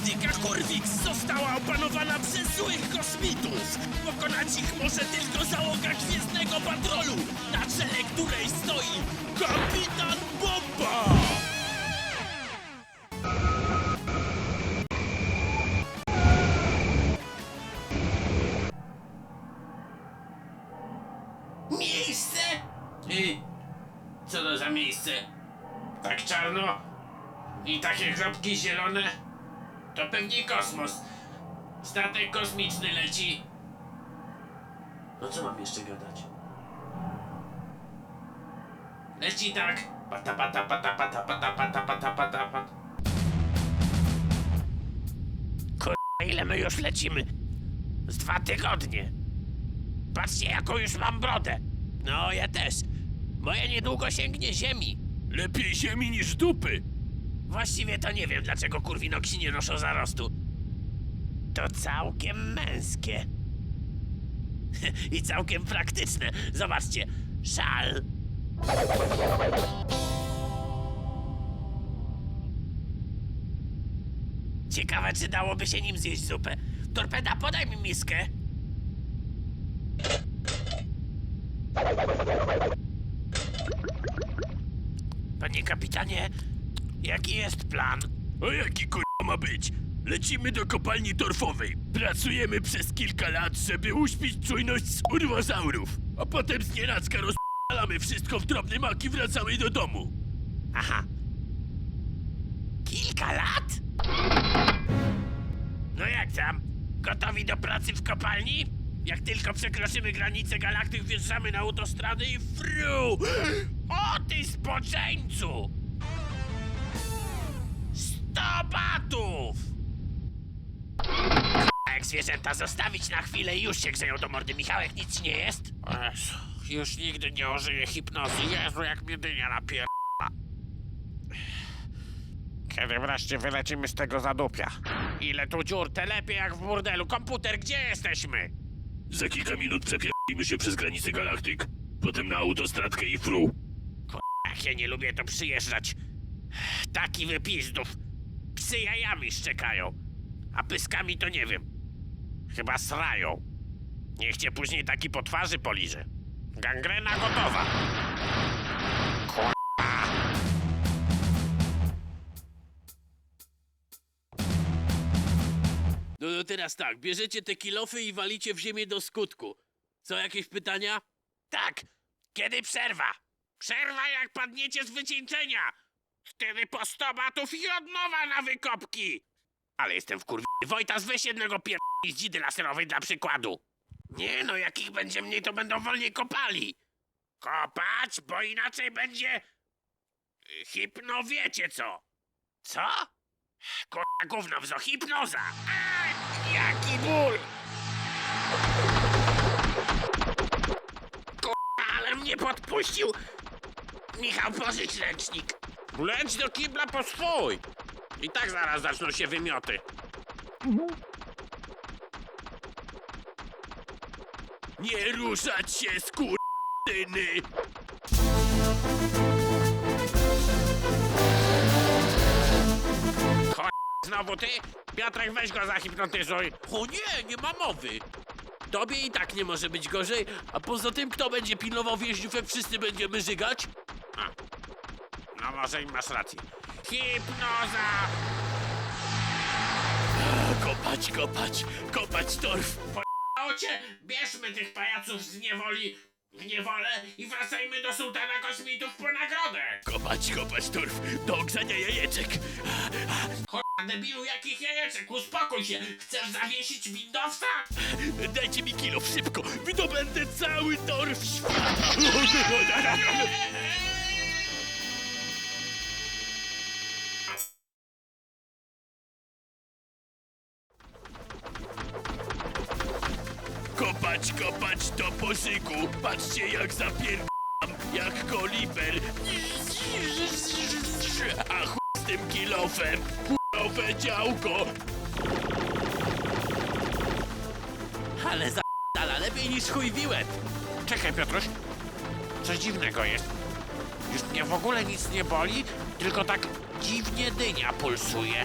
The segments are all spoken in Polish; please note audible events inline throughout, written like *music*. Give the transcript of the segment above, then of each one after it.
Galaktyka Korwix została opanowana przez złych kosmitów. Pokonać ich może tylko załoga Gwiezdnego Patrolu, na czele której stoi Kapitan Bomba! Miejsce? I co to za miejsce? Tak czarno i takie kropki zielone? To pewnie kosmos. Statek kosmiczny leci. No co mam jeszcze gadać? Leci tak. Pata pata pata pata pata pata pata pata pata. Ile my już lecimy? Z dwa tygodnie. Patrzcie, jaką już mam brodę. No, ja też. Moja niedługo sięgnie ziemi. Lepiej ziemi niż dupy. Właściwie to nie wiem, dlaczego kurwinoksi nie noszą zarostu. To całkiem męskie. *laughs* I całkiem praktyczne. Zobaczcie. Szal. Ciekawe, czy dałoby się nim zjeść zupę. Torpeda, podaj mi miskę. Panie kapitanie, jaki jest plan? A jaki k***a ma być? Lecimy do kopalni torfowej. Pracujemy przez kilka lat, żeby uśpić czujność z urwozaurów. A potem z nienacka rozpalamy wszystko w drobny mak i wracamy do domu. Aha. Kilka lat? No jak tam? Gotowi do pracy w kopalni? Jak tylko przekroczymy granicę galaktyk, wjeżdżamy na autostradę i fru! O ty spoczeńcu! Zwierzęta zostawić na chwilę i już się grzeją do mordy. Michałek, nic ci nie jest? Jezu, już nigdy nie ożyję hipnozy. Jezu, jak mnie dynia napier... Kiedy wreszcie wylecimy z tego zadupia? Ile tu dziur, te lepiej jak w burdelu. Komputer, gdzie jesteśmy? Za kilka minut przepieramy się przez granicę galaktyk. Potem na autostradkę i fru. Jak ja nie lubię to przyjeżdżać. Taki wypizdów. Psy jajami szczekają. A pyskami to nie wiem. Chyba srają. Niech cię później taki po twarzy poliże. Gangrena gotowa. No, no teraz tak, bierzecie te kilofy i walicie w ziemię do skutku. Co, jakieś pytania? Tak, kiedy przerwa? Przerwa jak padniecie z wycieńczenia. Wtedy po sto batów i od nowa na wykopki. Ale jestem w kurwie. Wojtas, weź jednego pier... z dzidy laserowej dla przykładu. Nie no, jak ich będzie mniej, to będą wolniej kopali. Kopać, bo inaczej będzie... Hipno wiecie co. Co? Kurwa gówno wzo, hipnoza. Aj, jaki ból. Ale mnie podpuścił! Michał, pożycz ręcznik. Leć do kibla po swój. I tak zaraz zaczną się wymioty. Nie ruszać się, skurtyny! Znowu ty? Piotrek, weź go zahipnotyzuj. O nie, nie ma mowy. Tobie i tak nie może być gorzej, a poza tym kto będzie pilnował więźniów, jak wszyscy będziemy żygać? No może i masz rację. Hipnoza! Kopać, kopać, kopać torf! Ocie, bierzmy tych pajaców z niewoli w niewolę i wracajmy do sułtana kosmitów po nagrodę. Kopać, kopać torf do ogrzania jajeczek! Chodź, debilu, jakich jajeczek, uspokój się. Chcesz zawiesić windowca? Dajcie mi kilo szybko! Wydobędę cały torf świata! Kopać, kopać do poszyku! Patrzcie jak zapierdam, jak koliber! A chuj z tym kilofem! Chujowe działko! Ale za lepiej niż chuj wiłet. Czekaj, Piotruś. Coś dziwnego jest. Już mnie w ogóle nic nie boli, tylko tak dziwnie dynia pulsuje.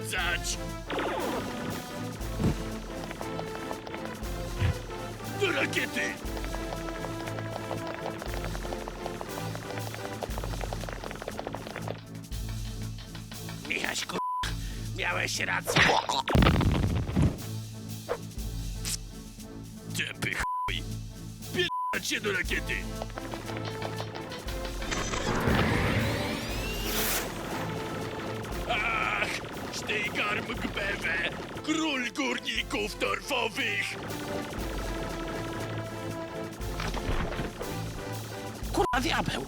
Sprawdzać! Do rakiety! Michaś, kur... Miałeś rację. Tępy chuj! Pierdać się do rakiety! Sztygarm Gbewe! Król górników torfowych! Kurwa, diabeł.